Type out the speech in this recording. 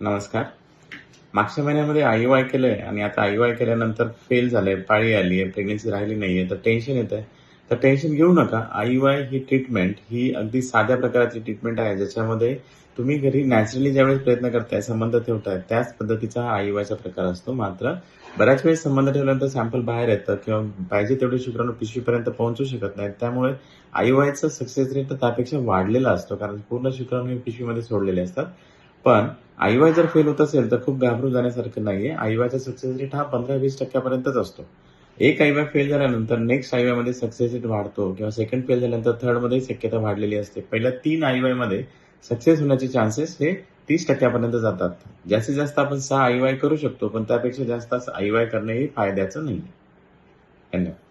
नमस्कार. मागच्या महिन्यामध्ये आय वाय केलंय आणि आता आय वाय केल्यानंतर फेल झालंय पाळी आली आहे प्रेग्नन्सी राहिली नाहीये तर टेन्शन येत आहे तर टेन्शन घेऊ नका. आय वाय ही ट्रीटमेंट ही अगदी साध्या प्रकारची ट्रीटमेंट आहे. ज्याच्यामध्ये तुम्ही घरी नॅचरली ज्यावेळेस प्रयत्न करताय संबंध ठेवताय त्याच पद्धतीचा हा आय वायचा प्रकार असतो. मात्र बऱ्याच वेळेस संबंध ठेवल्यानंतर सॅम्पल बाहेर येतं किंवा पाहिजे तेवढे शुक्राणू पिशवीपर्यंत पोहोचू शकत नाहीत. त्यामुळे आय वायचं सक्सेस रेट त्यापेक्षा वाढलेला असतो. कारण पूर्ण शुक्राणू पिशवीमध्ये सोडलेले असतात. पण आईवाय जर फेल होत असेल तर खूप घाबरून जाण्यासारखं नाहीये. आईवायचा सक्सेस रेट हा पंधरा वीस टक्क्यापर्यंतच असतो. एक आईवाय फेल झाल्यानंतर नेक्स्ट आईवायमध्ये सक्सेस रेट वाढतो किंवा सेकंड फेल झाल्यानंतर थर्डमध्ये शक्यता वाढलेली असते. पहिल्या तीन आईवायमध्ये सक्सेस होण्याचे चान्सेस हे तीस टक्क्यापर्यंत जातात. जास्तीत जास्त आपण सहा आईवाय करू शकतो पण त्यापेक्षा जास्त आईवाय करणे हे फायद्याचं नाही धन्यवाद.